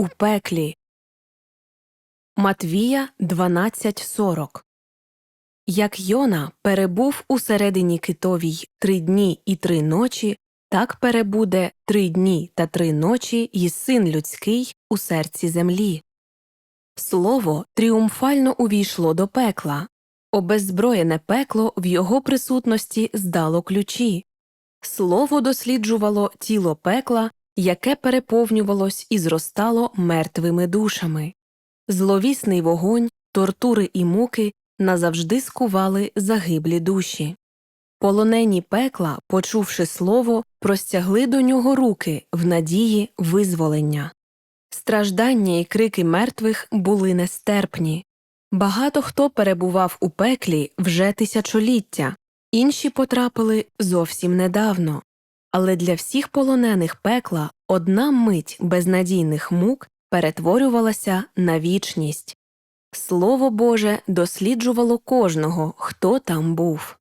у пеклі. Матвія 12.40 Як Йона перебув у середині китовій три дні і три ночі, так перебуде три дні та три ночі й син людський у серці землі. Слово тріумфально увійшло до пекла. Обеззброєне пекло в його присутності здало ключі. Слово досліджувало тіло пекла, яке переповнювалось і зростало мертвими душами. Зловісний вогонь, тортури і муки назавжди скували загиблі душі. Полонені пекла, почувши слово, простягли до нього руки в надії визволення. Страждання і крики мертвих були нестерпні. Багато хто перебував у пеклі вже тисячоліття, інші потрапили зовсім недавно. Але для всіх полонених пекла одна мить безнадійних мук перетворювалася на вічність. Слово Боже досліджувало кожного, хто там був.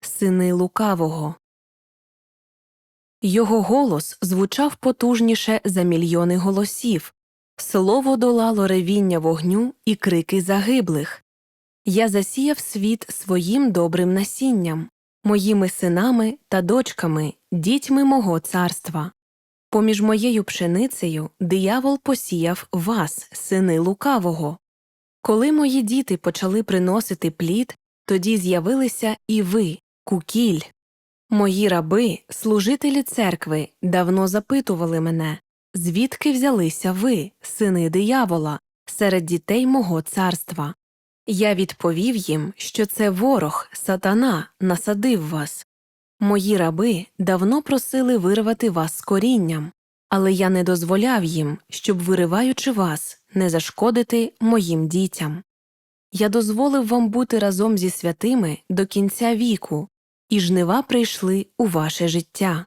Сини лукавого Його голос звучав потужніше за мільйони голосів. Слово долало ревіння вогню і крики загиблих. Я засіяв світ своїм добрим насінням, моїми синами та дочками, дітьми мого царства. Поміж моєю пшеницею диявол посіяв вас, сини лукавого. Коли мої діти почали приносити плід, тоді з'явилися і ви, кукіль. Мої раби, служителі церкви, давно запитували мене, звідки взялися ви, сини диявола, серед дітей мого царства. Я відповів їм, що це ворог, сатана, насадив вас. Мої раби давно просили вирвати вас з корінням, але я не дозволяв їм, щоб, вириваючи вас, не зашкодити моїм дітям. Я дозволив вам бути разом зі святими до кінця віку, і жнива прийшли у ваше життя.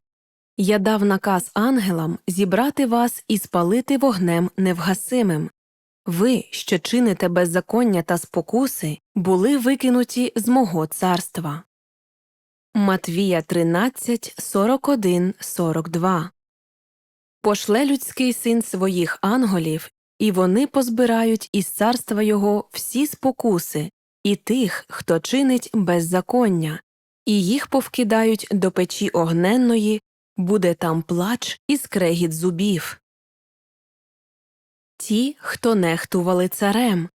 Я дав наказ ангелам зібрати вас і спалити вогнем невгасимим. Ви, що чините беззаконня та спокуси, були викинуті з мого царства. Матвія 13, 41, 42 Пошле людський син своїх анголів, і вони позбирають із царства його всі спокуси, і тих, хто чинить беззаконня, і їх повкидають до печі огненної, буде там плач і скрегіт зубів. Ті, хто нехтували царем.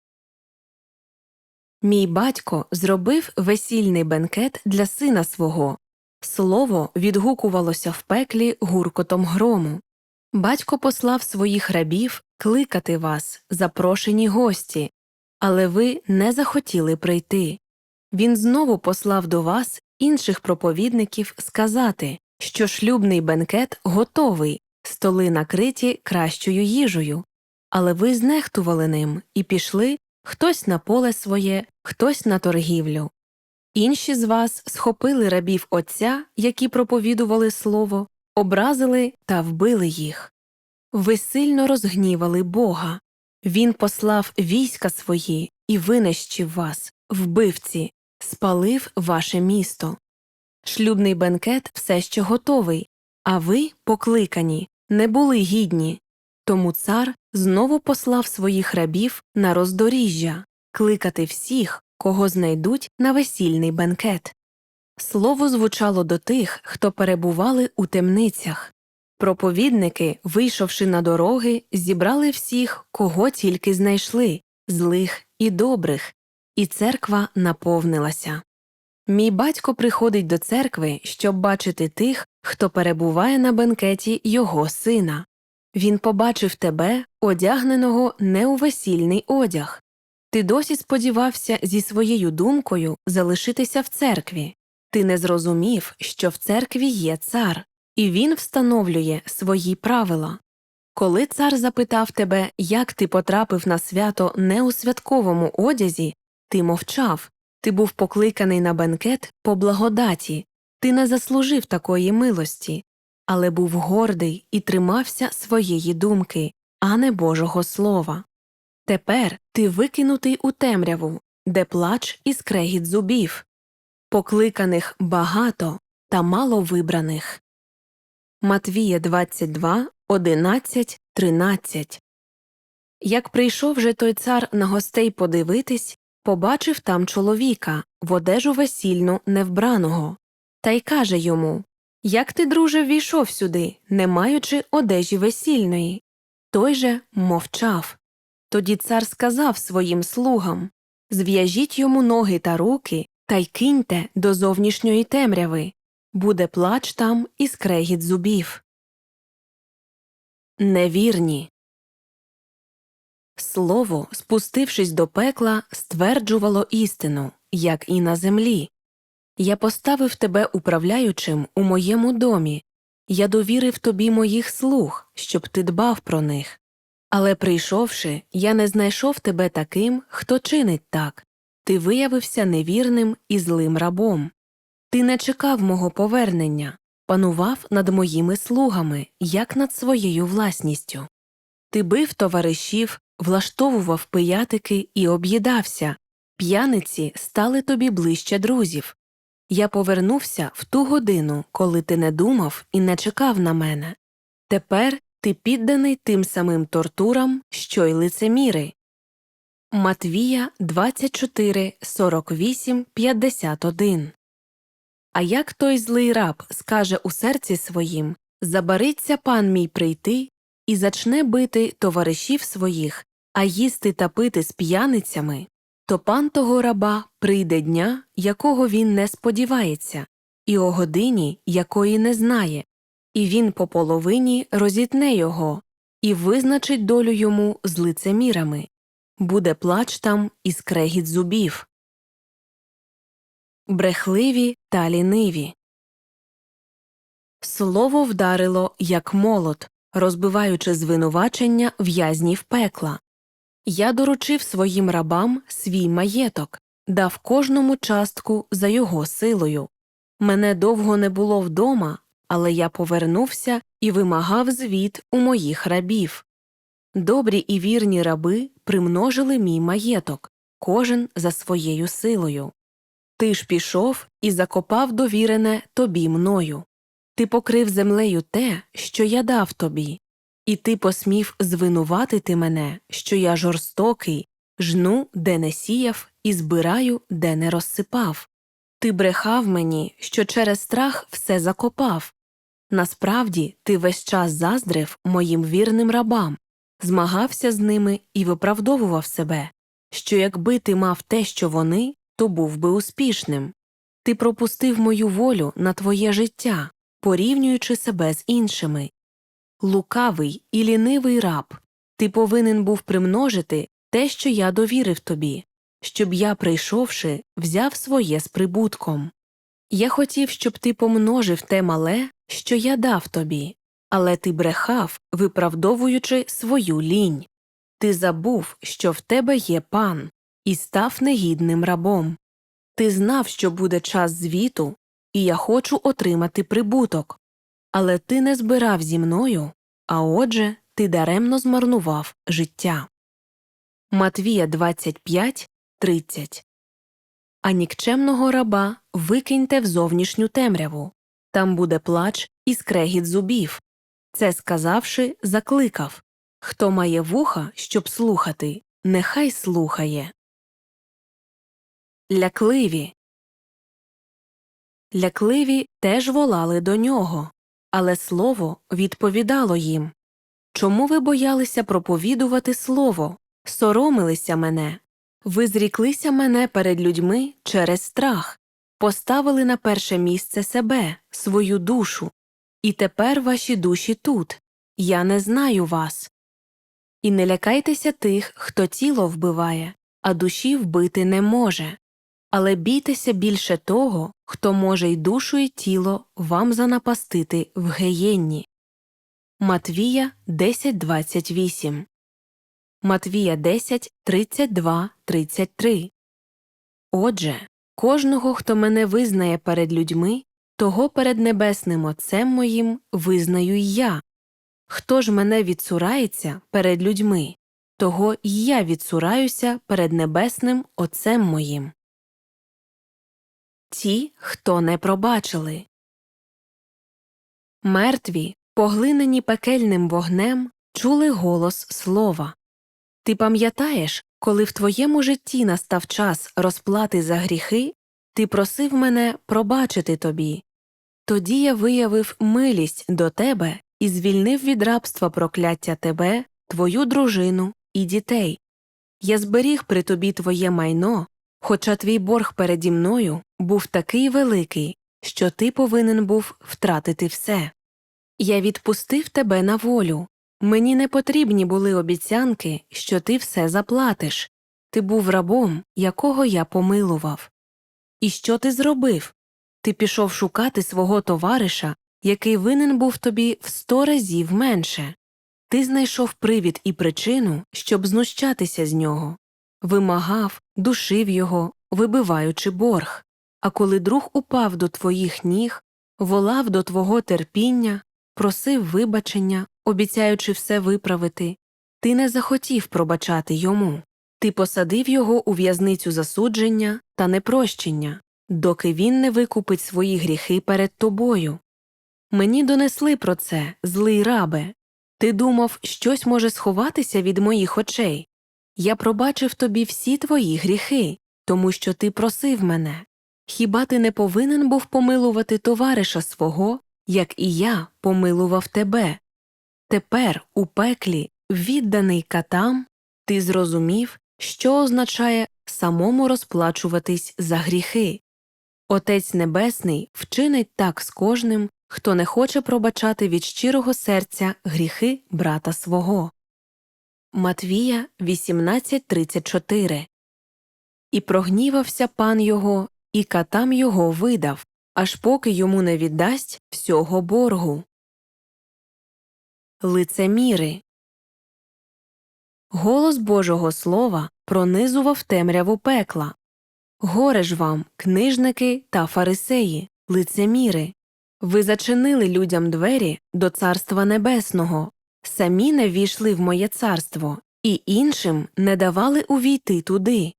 Мій батько зробив весільний бенкет для сина свого. Слово відгукувалося в пеклі гуркотом грому. Батько послав своїх рабів кликати вас, запрошені гості, але ви не захотіли прийти. Він знову послав до вас інших проповідників сказати, що шлюбний бенкет готовий, столи накриті кращою їжею, але ви знехтували ним і пішли хтось на поле своє, хтось на торгівлю. Інші з вас схопили рабів отця, які проповідували слово, образили та вбили їх. Ви сильно розгнівали Бога. Він послав війська свої і винищив вас, вбивці, спалив ваше місто. Шлюбний бенкет все ще готовий, а ви, покликані, не були гідні. Тому цар знову послав своїх рабів на роздоріжжя кликати всіх, кого знайдуть на весільний бенкет. Слово звучало до тих, хто перебували у темницях. Проповідники, вийшовши на дороги, зібрали всіх, кого тільки знайшли злих і добрих, і церква наповнилася. Мій батько приходить до церкви, щоб бачити тих, хто перебуває на бенкеті його сина. Він побачив тебе, одягненого не у весільний одяг. Ти досі сподівався зі своєю думкою залишитися в церкві. Ти не зрозумів, що в церкві є цар, і він встановлює свої правила. Коли цар запитав тебе, як ти потрапив на свято не у святковому одязі, ти мовчав, ти був покликаний на бенкет по благодаті, ти не заслужив такої милості, але був гордий і тримався своєї думки, а не Божого Слова. Тепер ти викинутий у темряву, де плач і скрегіт зубів, покликаних багато та мало вибраних. Матвія 22, одинадцять, тринадцять. Як прийшов же той цар на гостей подивитись, побачив там чоловіка, в одежу весільну невбраного, та й каже йому Як ти, друже, ввійшов сюди, не маючи одежі весільної? Той же мовчав. Тоді цар сказав своїм слугам Зв'яжіть йому ноги та руки та й киньте до зовнішньої темряви. Буде плач там і скрегіт зубів. Невірні. Слово, спустившись до пекла, стверджувало істину, як і на землі. Я поставив тебе управляючим у моєму домі, я довірив тобі моїх слуг, щоб ти дбав про них. Але прийшовши, я не знайшов тебе таким, хто чинить так. Ти виявився невірним і злим рабом. Ти не чекав мого повернення, панував над моїми слугами, як над своєю власністю. Ти бив товаришів, влаштовував пиятики і об'їдався, п'яниці стали тобі ближче друзів. Я повернувся в ту годину, коли ти не думав і не чекав на мене. Тепер ти підданий тим самим тортурам, що й лицеміри. Матвія 24, 48, 51 А як той злий раб скаже у серці своїм Забариться пан мій прийти і зачне бити товаришів своїх, а їсти та пити з п'яницями, то пан того раба прийде дня, якого він не сподівається, і о годині, якої не знає, і він по половині розітне його і визначить долю йому з лицемірами. Буде плач там і скрегіт зубів. Брехливі та ліниві. Слово вдарило, як молот, розбиваючи звинувачення в'язнів пекла. Я доручив своїм рабам свій маєток, дав кожному частку за його силою. Мене довго не було вдома, але я повернувся і вимагав звіт у моїх рабів. Добрі і вірні раби примножили мій маєток, кожен за своєю силою. Ти ж пішов і закопав довірене тобі мною. Ти покрив землею те, що я дав тобі, і ти посмів звинуватити мене, що я жорстокий, жну, де не сіяв, і збираю, де не розсипав. Ти брехав мені, що через страх все закопав. Насправді ти весь час заздрив моїм вірним рабам, змагався з ними і виправдовував себе, що якби ти мав те, що вони, то був би успішним. Ти пропустив мою волю на твоє життя, порівнюючи себе з іншими. Лукавий і лінивий раб, ти повинен був примножити те, що я довірив тобі, щоб я, прийшовши, взяв своє з прибутком. Я хотів, щоб ти помножив те мале, що я дав тобі, але ти брехав, виправдовуючи свою лінь. Ти забув, що в тебе є пан, і став негідним рабом. Ти знав, що буде час звіту, і я хочу отримати прибуток. Але ти не збирав зі мною, а отже, ти даремно змарнував життя. Матвія 25, 30 А нікчемного раба викиньте в зовнішню темряву. Там буде плач і скрегіт зубів. Це сказавши, закликав Хто має вуха, щоб слухати, нехай слухає. Лякливі. Лякливі теж волали до нього, але слово відповідало їм. Чому ви боялися проповідувати слово, соромилися мене, ви зріклися мене перед людьми через страх, поставили на перше місце себе, свою душу, і тепер ваші душі тут. Я не знаю вас. І не лякайтеся тих, хто тіло вбиває, а душі вбити не може але бійтеся більше того, хто може й душу й тіло вам занапастити в геєнні. Матвія 10.28 Матвія 10, 32, 33 Отже, кожного, хто мене визнає перед людьми, того перед небесним Отцем моїм визнаю й я. Хто ж мене відсурається перед людьми, того й я відсураюся перед небесним Отцем моїм ті, хто не пробачили. Мертві, поглинені пекельним вогнем, чули голос слова. Ти пам'ятаєш, коли в твоєму житті настав час розплати за гріхи, ти просив мене пробачити тобі. Тоді я виявив милість до тебе і звільнив від рабства прокляття тебе, твою дружину і дітей. Я зберіг при тобі твоє майно, хоча твій борг переді мною був такий великий, що ти повинен був втратити все. Я відпустив тебе на волю. Мені не потрібні були обіцянки, що ти все заплатиш. Ти був рабом, якого я помилував. І що ти зробив? Ти пішов шукати свого товариша, який винен був тобі в сто разів менше. Ти знайшов привід і причину, щоб знущатися з нього, вимагав, душив його, вибиваючи борг. А коли друг упав до твоїх ніг, волав до твого терпіння, просив вибачення, обіцяючи все виправити, ти не захотів пробачати йому. Ти посадив його у в'язницю засудження та непрощення, доки він не викупить свої гріхи перед тобою. Мені донесли про це, злий рабе. Ти думав, щось може сховатися від моїх очей. Я пробачив тобі всі твої гріхи, тому що ти просив мене. Хіба ти не повинен був помилувати товариша свого, як і я помилував тебе? Тепер, у пеклі, відданий катам, ти зрозумів, що означає самому розплачуватись за гріхи. Отець Небесний вчинить так з кожним, хто не хоче пробачати від щирого серця гріхи брата свого. Матвія 18.34 І прогнівався пан його, і катам його видав, аж поки йому не віддасть всього боргу. Лицеміри Голос Божого Слова пронизував темряву пекла. Горе ж вам, книжники та фарисеї, лицеміри. Ви зачинили людям двері до Царства Небесного, самі не ввійшли в моє царство, і іншим не давали увійти туди.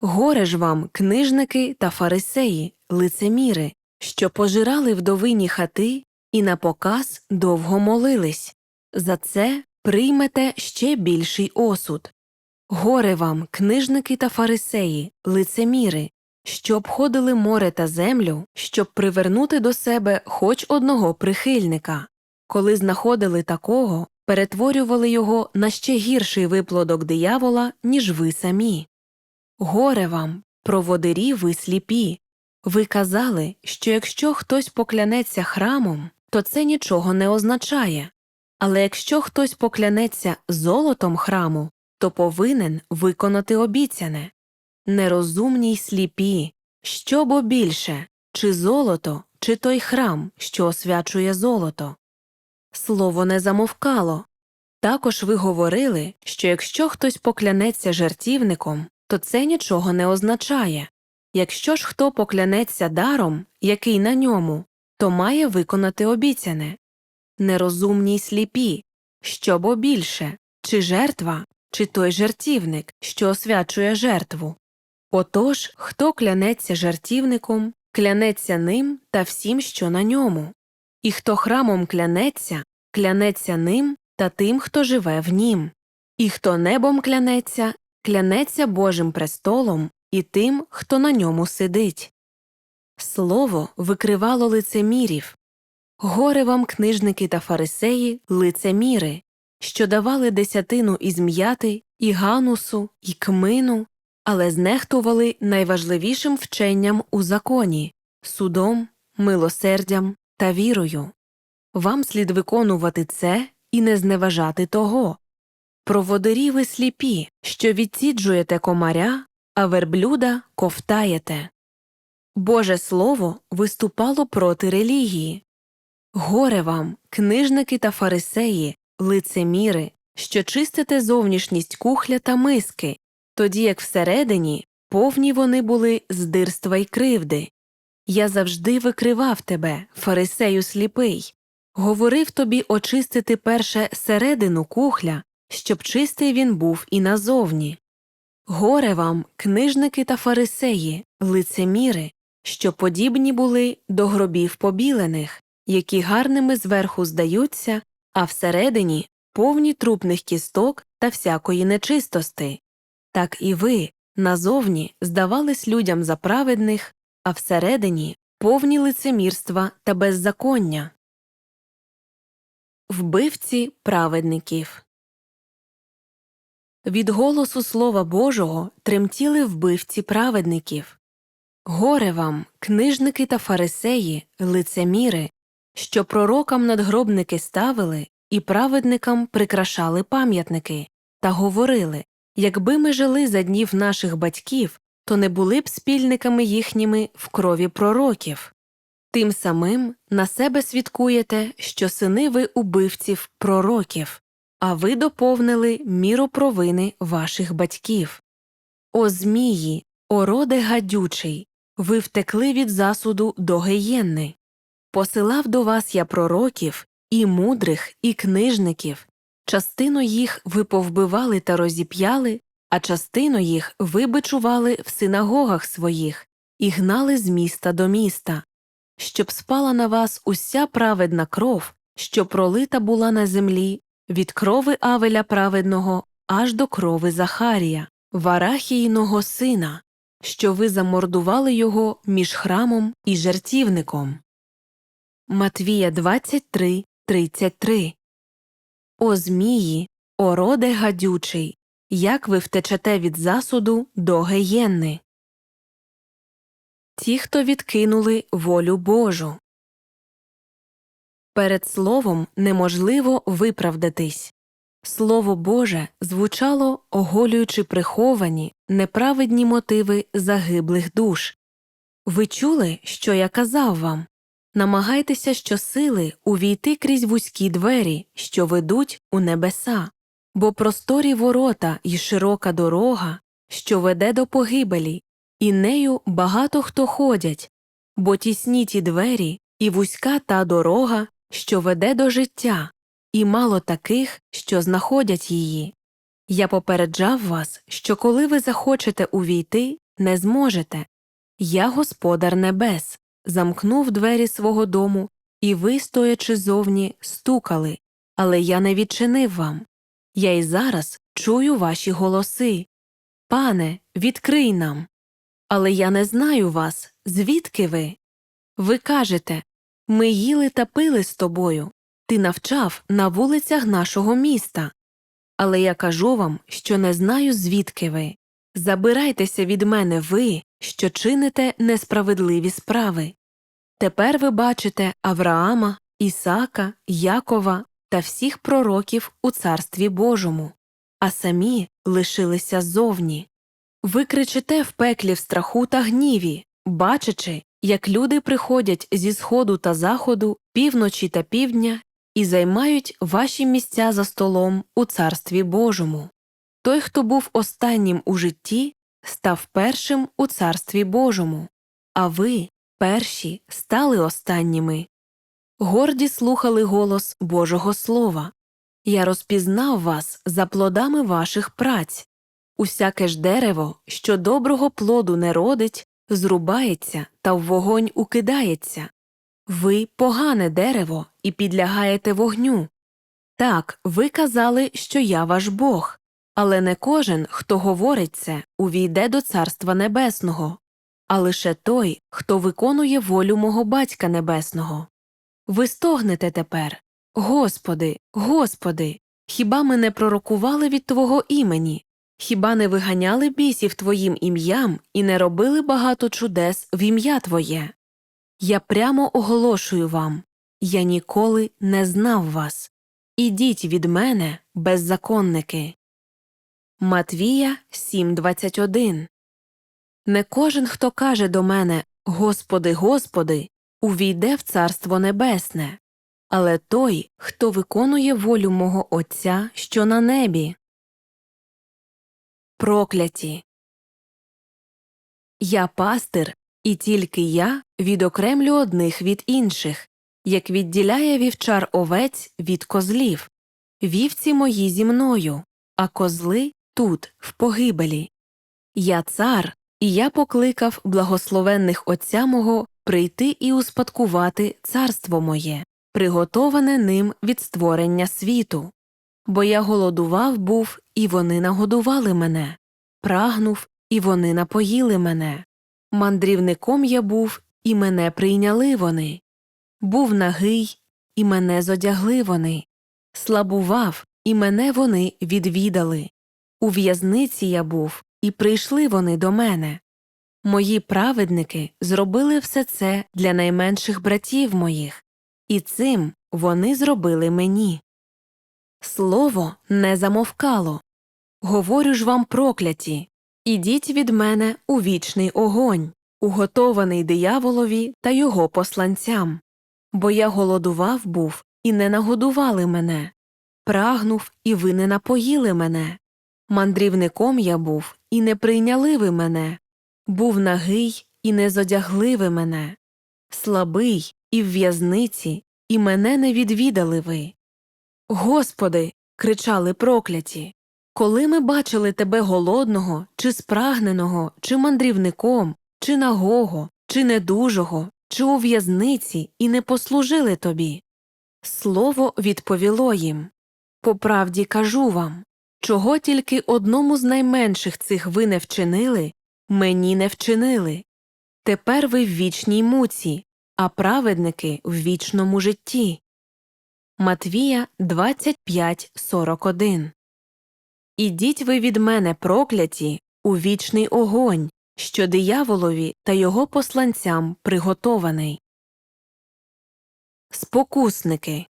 Горе ж вам, книжники та фарисеї, лицеміри, що пожирали вдовині хати і на показ довго молились. За це приймете ще більший осуд. Горе вам, книжники та фарисеї, лицеміри, що обходили море та землю, щоб привернути до себе хоч одного прихильника. Коли знаходили такого, перетворювали його на ще гірший виплодок диявола, ніж ви самі. Горе вам, проводирі ви сліпі. Ви казали, що якщо хтось поклянеться храмом, то це нічого не означає. Але якщо хтось поклянеться золотом храму, то повинен виконати обіцяне. Нерозумні й сліпі, що бо більше, чи золото, чи той храм, що освячує золото. Слово не замовкало. Також ви говорили, що якщо хтось поклянеться жертівником, то це нічого не означає. Якщо ж хто поклянеться даром, який на ньому, то має виконати обіцяне. Нерозумні й сліпі, що бо більше, чи жертва, чи той жертівник, що освячує жертву. Отож, хто клянеться жертівником, клянеться ним та всім, що на ньому, і хто храмом клянеться, клянеться ним та тим, хто живе в нім, і хто небом клянеться, клянеться Божим престолом і тим, хто на ньому сидить. Слово викривало лицемірів. Горе вам, книжники та фарисеї, лицеміри, що давали десятину із м'яти, і ганусу, і кмину, але знехтували найважливішим вченням у законі судом, милосердям та вірою. Вам слід виконувати це і не зневажати того. Проводирі ви сліпі, що відсіджуєте комаря, а верблюда ковтаєте. Боже Слово виступало проти релігії. Горе вам, книжники та фарисеї, лицеміри, що чистите зовнішність кухля та миски, тоді як всередині повні вони були здирства й кривди. Я завжди викривав тебе, фарисею сліпий, говорив тобі очистити перше середину кухля, щоб чистий він був і назовні. Горе вам, книжники та фарисеї, лицеміри, що подібні були до гробів побілених, які гарними зверху здаються, а всередині повні трупних кісток та всякої нечистости. Так і ви назовні здавались людям за праведних, а всередині повні лицемірства та беззаконня. Вбивці праведників Від голосу Слова Божого тремтіли вбивці праведників. Горе вам, книжники та фарисеї, лицеміри, що пророкам надгробники ставили і праведникам прикрашали пам'ятники, та говорили якби ми жили за днів наших батьків, то не були б спільниками їхніми в крові пророків. Тим самим на себе свідкуєте, що сини ви убивців пророків, а ви доповнили міру провини ваших батьків. О Змії, о роде гадючий, ви втекли від засуду до геєнни. Посилав до вас я пророків, і мудрих, і книжників. Частину їх ви повбивали та розіп'яли, а частину їх ви бичували в синагогах своїх і гнали з міста до міста, щоб спала на вас уся праведна кров, що пролита була на землі, від крови Авеля праведного аж до крови Захарія, Варахійного сина, що ви замордували його між храмом і жертівником. Матвія 23, 33 О Змії, о роде гадючий, як ви втечете від засуду до геєнни. Ті, хто відкинули волю Божу. Перед словом неможливо виправдатись. Слово Боже звучало, оголюючи приховані, неправедні мотиви загиблих душ. Ви чули, що я казав вам? Намагайтеся щосили увійти крізь вузькі двері, що ведуть у небеса, бо просторі ворота й широка дорога, що веде до погибелі, і нею багато хто ходять, бо тісні ті двері і вузька та дорога, що веде до життя, і мало таких, що знаходять її. Я попереджав вас, що коли ви захочете увійти, не зможете. Я господар небес, замкнув двері свого дому, і ви, стоячи зовні, стукали, але я не відчинив вам. Я й зараз чую ваші голоси. Пане, відкрий нам. Але я не знаю вас, звідки ви? Ви кажете ми їли та пили з тобою, ти навчав на вулицях нашого міста. Але я кажу вам, що не знаю, звідки ви. Забирайтеся від мене ви, що чините несправедливі справи. Тепер ви бачите Авраама, Ісака, Якова та всіх пророків у Царстві Божому, а самі лишилися зовні. Ви кричите в пеклі в страху та гніві, бачачи, як люди приходять зі сходу та заходу, півночі та півдня і займають ваші місця за столом у Царстві Божому. Той, хто був останнім у житті, став першим у Царстві Божому, а ви, перші, стали останніми. Горді слухали голос Божого Слова. Я розпізнав вас за плодами ваших праць. Усяке ж дерево, що доброго плоду не родить, зрубається та в вогонь укидається. Ви погане дерево і підлягаєте вогню. Так, ви казали, що я ваш Бог, але не кожен, хто говорить це, увійде до Царства Небесного, а лише той, хто виконує волю мого Батька Небесного. Ви стогнете тепер Господи, Господи, хіба ми не пророкували від Твого імені? Хіба не виганяли бісів Твоїм ім'ям і не робили багато чудес в ім'я Твоє? Я прямо оголошую вам я ніколи не знав вас. Ідіть від мене, беззаконники. Матвія 7.21 Не кожен, хто каже до мене Господи, Господи, увійде в Царство Небесне, але той, хто виконує волю мого Отця, що на небі. Прокляті. Я пастир, і тільки я відокремлю одних від інших, як відділяє вівчар овець від козлів. Вівці мої зі мною, а козли тут, в погибелі. Я цар, і я покликав благословенних Отця мого прийти і успадкувати царство моє, приготоване ним від створення світу. Бо я голодував був, і вони нагодували мене, прагнув, і вони напоїли мене. Мандрівником я був, і мене прийняли вони. Був нагий, і мене зодягли вони. Слабував, і мене вони відвідали. У в'язниці я був, і прийшли вони до мене. Мої праведники зробили все це для найменших братів моїх, і цим вони зробили мені. Слово не замовкало. Говорю ж вам прокляті ідіть від мене у вічний огонь, уготований дияволові та його посланцям. Бо я голодував був, і не нагодували мене, прагнув, і ви не напоїли мене. Мандрівником я був, і не прийняли ви мене, був нагий, і не зодягли мене, слабий, і в в'язниці, і мене не відвідали ви. Господи. кричали прокляті. Коли ми бачили тебе голодного, чи спрагненого, чи мандрівником, чи нагого, чи недужого, чи у в'язниці, і не послужили тобі. Слово відповіло їм По правді кажу вам чого тільки одному з найменших цих ви не вчинили, мені не вчинили. Тепер ви в вічній муці, а праведники в вічному житті. Матвія 25.41 Ідіть ви від мене прокляті у вічний огонь, що дияволові та його посланцям приготований. Спокусники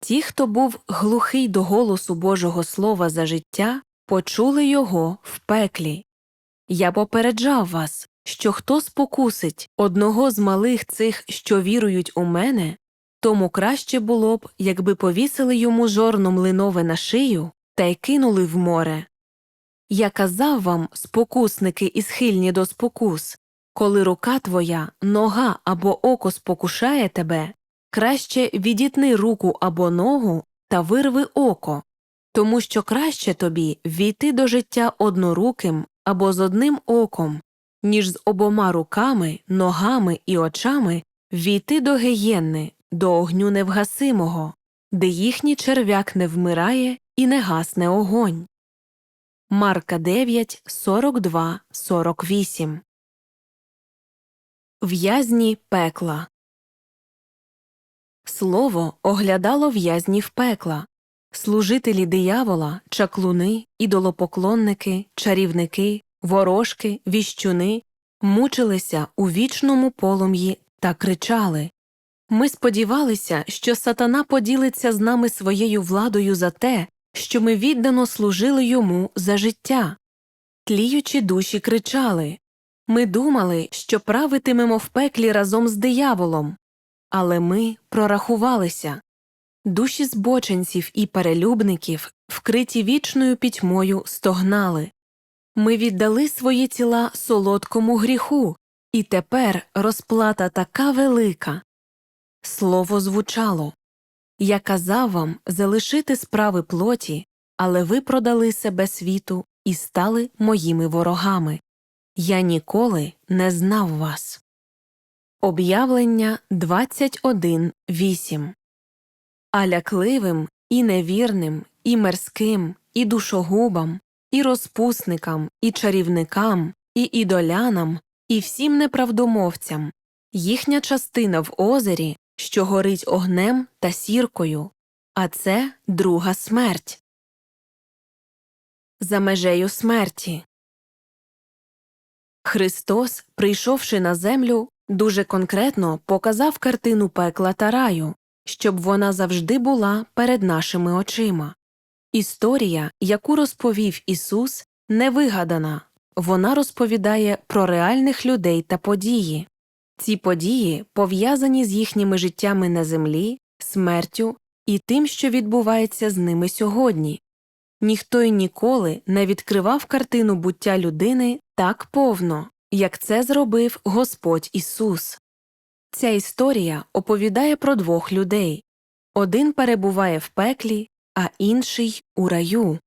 Ті, хто був глухий до голосу Божого Слова за життя, почули його в пеклі. Я попереджав вас, що хто спокусить одного з малих цих, що вірують у мене, тому краще було б, якби повісили йому жорно млинове на шию та й кинули в море. Я казав вам, спокусники і схильні до спокус, коли рука твоя, нога або око спокушає тебе, краще відітни руку або ногу та вирви око, тому що краще тобі війти до життя одноруким або з одним оком, ніж з обома руками, ногами і очами війти до геєнни, до огню невгасимого, де їхній черв'як не вмирає і не гасне огонь. Марка 9, 42, 48 В'язні пекла. Слово оглядало в'язнів пекла, служителі диявола, чаклуни, ідолопоклонники, чарівники, ворожки, віщуни мучилися у вічному полум'ї та кричали Ми сподівалися, що сатана поділиться з нами своєю владою за те, що ми віддано служили йому за життя. Тліючі душі кричали Ми думали, що правитимемо в пеклі разом з дияволом. Але ми прорахувалися душі збоченців і перелюбників, вкриті вічною пітьмою, стогнали. Ми віддали свої тіла солодкому гріху, і тепер розплата така велика. Слово звучало Я казав вам залишити справи плоті, але ви продали себе світу і стали моїми ворогами. Я ніколи не знав вас. Об'явлення 21.8 А лякливим і невірним, і мерзким, і душогубам, і розпусникам, і чарівникам, і ідолянам, і всім неправдомовцям їхня частина в озері, що горить огнем та сіркою, а це друга смерть. За межею смерті. Христос, прийшовши на землю, дуже конкретно показав картину пекла та раю, щоб вона завжди була перед нашими очима. Історія, яку розповів Ісус, не вигадана, вона розповідає про реальних людей та події. Ці події пов'язані з їхніми життями на землі, смертю і тим, що відбувається з ними сьогодні. Ніхто й ніколи не відкривав картину буття людини так повно, як це зробив Господь Ісус. Ця історія оповідає про двох людей один перебуває в пеклі, а інший у раю.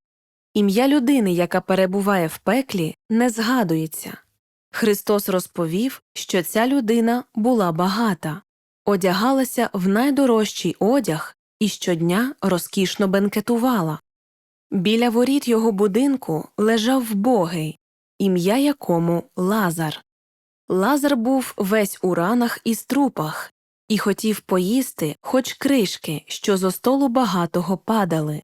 Ім'я людини, яка перебуває в пеклі, не згадується. Христос розповів, що ця людина була багата, одягалася в найдорожчий одяг і щодня розкішно бенкетувала. Біля воріт його будинку лежав вбогий, ім'я якому Лазар. Лазар був весь у ранах і струпах, і хотів поїсти хоч кришки, що зо столу багатого падали.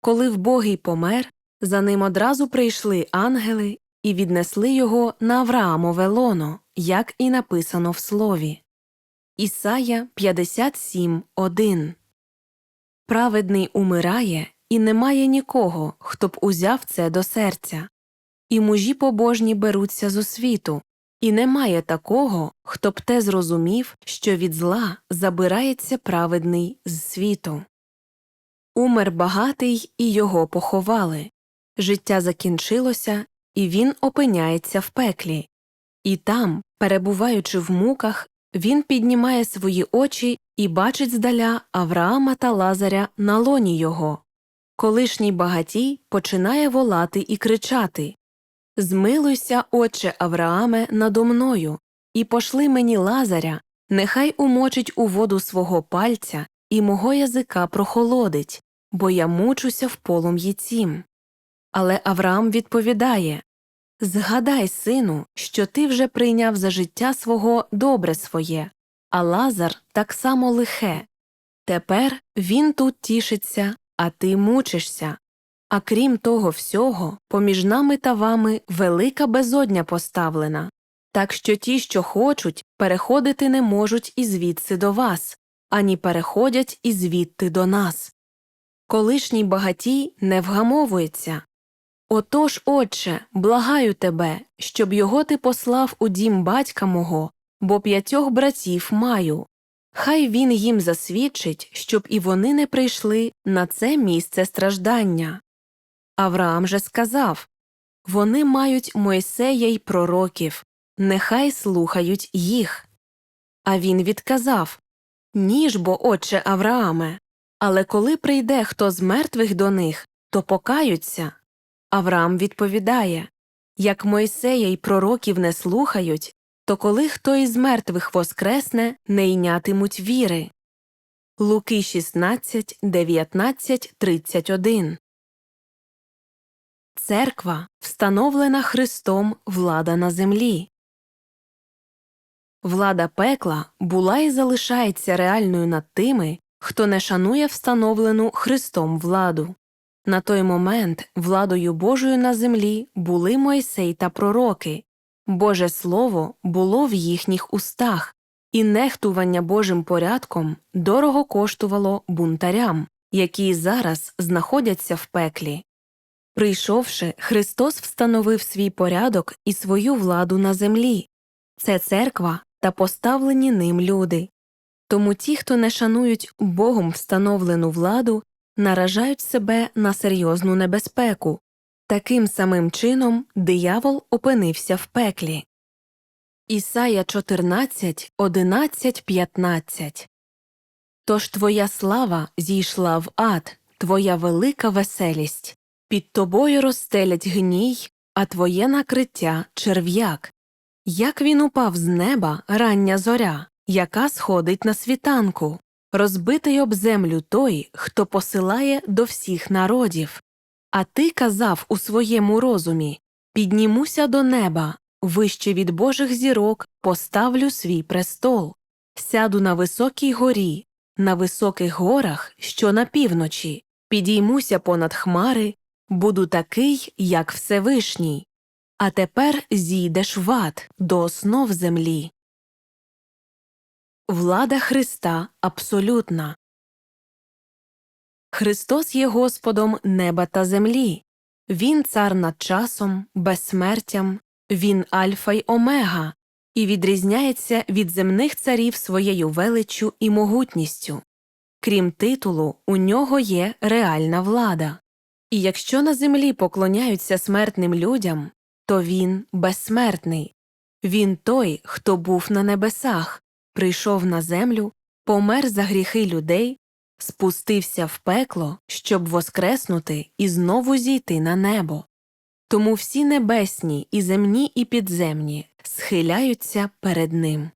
Коли вбогий помер, за ним одразу прийшли ангели і віднесли його на Авраамове лоно, як і написано в слові. Ісая 57.1 Праведний умирає, і немає нікого, хто б узяв це до серця. І мужі побожні беруться з освіту, і немає такого, хто б те зрозумів, що від зла забирається праведний з світу. Умер багатий, і його поховали. Життя закінчилося, і він опиняється в пеклі. І там, перебуваючи в муках, він піднімає свої очі і бачить здаля Авраама та Лазаря на лоні його. Колишній багатій починає волати і кричати Змилуйся, отче Аврааме, надо мною, і пошли мені Лазаря, нехай умочить у воду свого пальця і мого язика прохолодить, бо я мучуся в полум'ї цім. Але Авраам відповідає Згадай, сину, що ти вже прийняв за життя свого добре своє, а Лазар так само лихе. Тепер він тут тішиться, а ти мучишся. А крім того всього, поміж нами та вами велика безодня поставлена, так що ті, що хочуть, переходити не можуть і звідси до вас, ані переходять і звідти до нас. Колишній багатій не вгамовується. Отож, отче, благаю тебе, щоб його ти послав у дім батька мого, бо п'ятьох братів маю. Хай він їм засвідчить, щоб і вони не прийшли на це місце страждання. Авраам же сказав Вони мають Мойсея й пророків, нехай слухають їх. А він відказав Ніж бо, отче Аврааме, але коли прийде хто з мертвих до них, то покаються. Авраам відповідає Як Мойсея й пророків не слухають, то коли хто із мертвих воскресне, не йнятимуть віри. Луки 16, 19, 31 Церква, встановлена Христом влада на землі. Влада пекла була і залишається реальною над тими, хто не шанує встановлену Христом владу. На той момент владою Божою на землі були Мойсей та пророки, Боже Слово було в їхніх устах, і нехтування Божим порядком дорого коштувало бунтарям, які зараз знаходяться в пеклі. Прийшовши, Христос встановив свій порядок і свою владу на землі це церква та поставлені ним люди. Тому ті, хто не шанують Богом встановлену владу, наражають себе на серйозну небезпеку. Таким самим чином диявол опинився в пеклі. Ісая 14, 11, 15 Тож твоя слава зійшла в ад, твоя велика веселість. Під тобою розстелять гній, а твоє накриття черв'як. Як він упав з неба рання зоря, яка сходить на світанку, розбитий об землю той, хто посилає до всіх народів. А ти казав у своєму розумі Піднімуся до неба, вище від Божих зірок поставлю свій престол, сяду на високій горі, на високих горах, що на півночі, підіймуся понад хмари, буду такий, як Всевишній. А тепер зійдеш в ад до основ землі. Влада Христа абсолютна. Христос є Господом неба та землі. Він цар над часом, безсмертям, він альфа й омега, і відрізняється від земних царів своєю величчю і могутністю. Крім титулу, у нього є реальна влада. І якщо на землі поклоняються смертним людям, то він безсмертний. Він той, хто був на небесах, прийшов на землю, помер за гріхи людей, спустився в пекло, щоб воскреснути і знову зійти на небо. Тому всі небесні, і земні, і підземні схиляються перед ним.